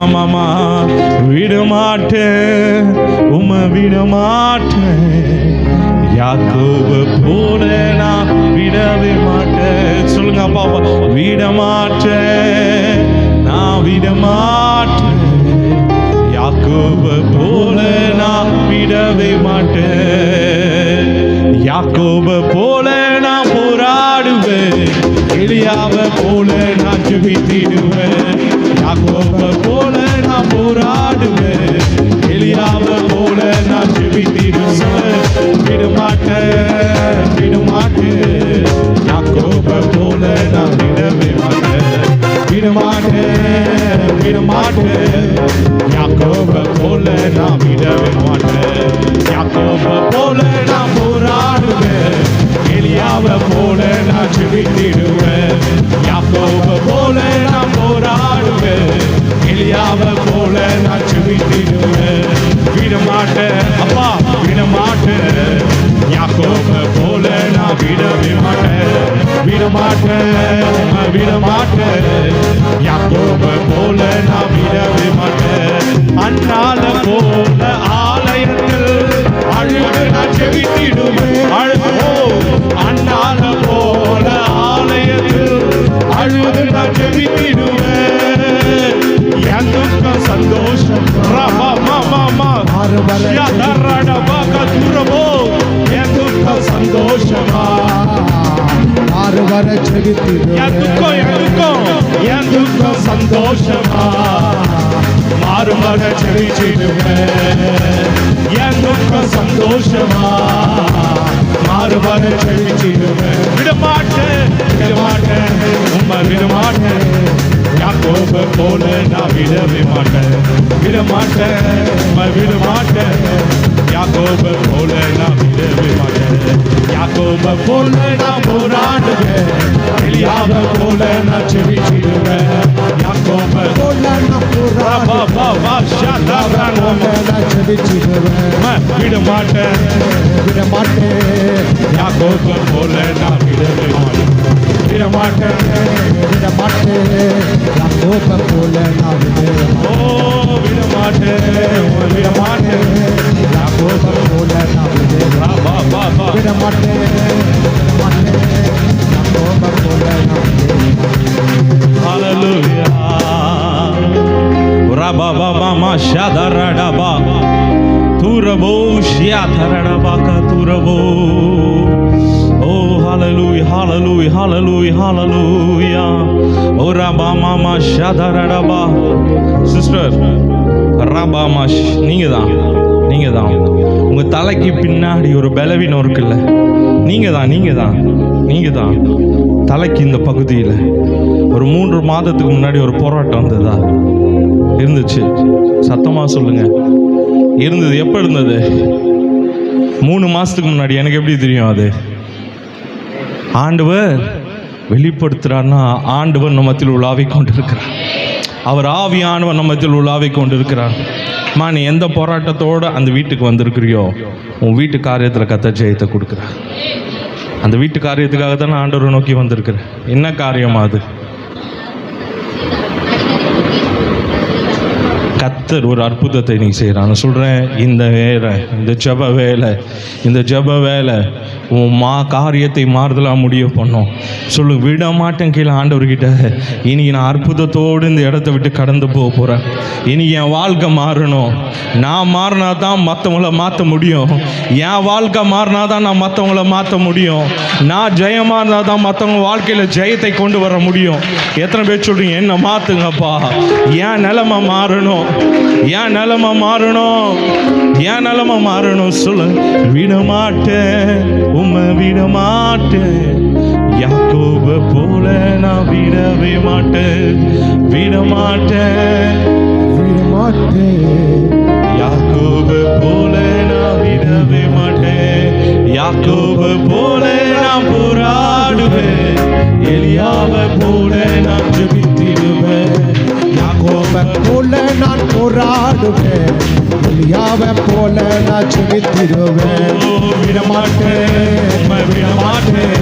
மாமா விடமாட்டேன் உம விடமாட்டேன் யாக்கோப போல நான் விடவே மாட்டேன். சொல்லுங்க அப்பா அப்பா. விடமாட்டேன் நான் விடமாட்டேன் யாக்கோப போல நான் விடவே மாட்டேன். யாக்கோப போல நான் போராடுவேன். எளியாவ போல நான் ஜெபித்திடுவேன். யாக்கோப போல நான் போராடுவேன் எளியாவ போல நான் ஜெபித்திடுவேன். விடமாட்டேன் விடமாட்டேன் யாக்கோப போல நான் விடவே மாட்டேன். விடமாட்டேன் விடமாட்டேன் யாக்கோப போல நான் விடவே மாட்டேன். யாக்கோப போல நான் போராடுவேன். எலியாவ போல நான் செவித்திடுவேன் யாக்கோப போல நான் போராடுவேன். எலியாவ போல நான் செவித்திடுவேன் விடமாட்டேன் சந்தோஷமா ஆறு வர என் துக்கம் என் துக்கம் என் என் துக்கம் சந்தோஷமா மாறுமக செழிச்சிடுவேன் விடமாட்டேன் யாக்கோப போல நான் விடவே மாட்டேன். விடமாட்டேன் விடமாட்டேன். யாக்கோப போல நான் விடவே மாட்டேன். யாக்கோப போல நான் போராடுவேன். எலியாவ போல நான் செவிச்சிடுவேன். யாக்கோப ரபா பா பா ஷாதா ரானோ ம விட மாட்டேன் யாக்கோப போல நான் விடவே மாட்டேன். விட மாட்டேன் ஓ விட மாட்டேன் உம்மை விட மாட்டேன் யாக்கோப ரபா பா பா Hallelujah. Rabababa shadarababa. Turabo shiatarabaka turabo. Oh hallelujah hallelujah hallelujah hallelujah. Oh rabamama shadarababa. Sister ராபாமாஷ் நீங்க தான் நீங்க தான் உங்க தலைக்கு பின்னாடி ஒரு பலவீனம் இருக்குல்ல. நீங்க தான் நீங்க தான் நீங்க தான் தலைக்கு இந்த பகுதியில் ஒரு மூன்று மாதத்துக்கு முன்னாடி ஒரு போராட்டம் வந்ததா? இருந்துச்சு. சத்தமாக சொல்லுங்க. இருந்தது எப்போ இருந்தது? மூணு மாதத்துக்கு முன்னாடி எனக்கு எப்படி தெரியும் அது? ஆண்டவர் வெளிப்படுத்துறாருன்னா ஆண்டவர் நம்மத்தில் மத்தியில் உலாவி கொண்டிருக்கிறார். அவர் ஆவியானவர் நம்மத்தில் மத்தியில் உலாவி கொண்டிருக்கிறார். மா நீ எந்த போராட்டத்தோட அந்த வீட்டுக்கு வந்திருக்கிறியோ உன் வீட்டு காரியத்தில் கத்த ஜெயத்தை கொடுக்குறார். அந்த வீட்டு காரியத்துக்காக தான் ஆண்டவர் ஆண்டவரை நோக்கி வந்திருக்கிறேன் என்ன காரியமா அது? கத்தர் ஒரு அற்புதத்தை நீ செய்கிறான் நான் சொல்கிறேன் இந்த வேலை இந்த ஜப வேலை இந்த ஜப வேலை உன் மா காரியத்தை மாறுதலாக முடிய பண்ணோம். சொல்லு விட மாட்டேன் கீழே ஆண்டவர்கிட்ட. இனி நான் அற்புதத்தோடு இந்த இடத்த விட்டு கடந்து போக போகிறேன் இனி என் வாழ்க்கை மாறணும். நான் மாறினா தான் மற்றவங்கள மாற்ற முடியும். என் வாழ்க்கை மாறினா தான் நான் மற்றவங்கள மாற்ற முடியும். நான் ஜெயமாக இருந்தால் தான் மற்றவங்க வாழ்க்கையில் ஜெயத்தை கொண்டு வர முடியும். எத்தனை பேர் சொல்கிறீங்க என்ன மாற்றுங்கப்பா என் நிலமை மாறணும். என் நிலைமை மாறணும். என் நிலைமை மாறணும் சொல்லு. விட மாட்டேன். உம்மை விட மாட்டேன். யாக்கோப போல நான் விடவே மாட்டேன். விட மாட்டேன். யாக்கோப போல நான் விடவே மாட்டேன். யாக்கோப போல நான் போராடுவேன். எலியாவ போல நான் ஜெபித்திடுவேன் அவன் போல நான் போராடுவேன். புலியாவன் போல நான் சுமித்திடுவேன். விடமாட்டேன் விடமாட்டேன்.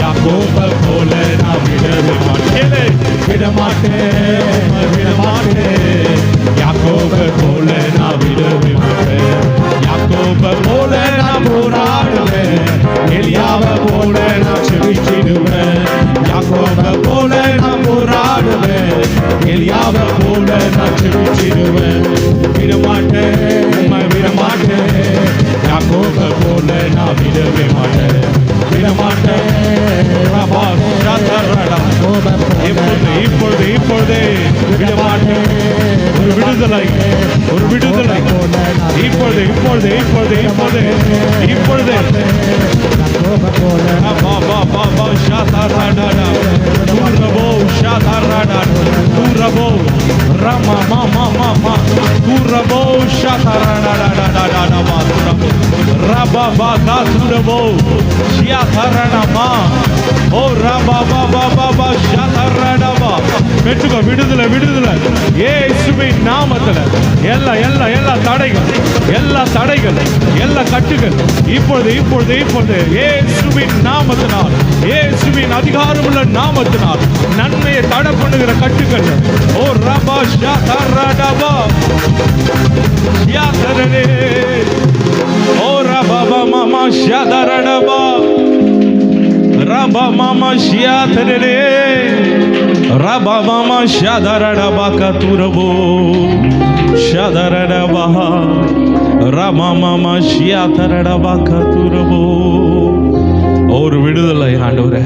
யாக்கோப போல நான் விடவே மாட்டேன். விடமாட்டேன் விடமாட்டேன். யாக்கோப போல நான் செபிச்சிடுவேன் விடமாட்டேன் உம்மை விடமாட்டேன். யாக்கோப போல நான் விடவே மாட்டேன். விடமாட்டேன் இப்பொழுது இப்பொழுது இப்பொழுதே விடமாட்டேன். ஒரு விடுதலை ஒரு விடுதலை. இப்பொழுது இப்பொழுது இப்பொழுது இப்பொழுது இப்பொழுது. பா பா பா பா rama ma ma ma ma. Tu rabo shata ra da da da da ra ma tu rabo raba ba ka tu rabo shia ma o raba ba ba ba ba shata ra na ma பெற்றுக்கோ விடுதலை விடுதலை. இயேசுவின் நாமத்தில் எல்லா எல்லா எல்லா தடைகள் எல்லா தடைகள் எல்லா கட்டுகள் இப்பொழுது இப்பொழுது இப்பொழுது இயேசுவின் நாமத்தினால் ஏசுவின் அதிகாரம் உள்ள நாமத்தினால் நன்மையை தடை பண்ணுகிற கட்டுகள். ஓ ரபா ஷாதரடா ஷியாதரடே ஓ ரபா மாமா ரபா மாமா ஷியா shiatere Rabba mama shadarada baka turabo Shadarada baha Rabba mama shiatarada baka turabo ஒரு விடுதலை ஆண்டவரே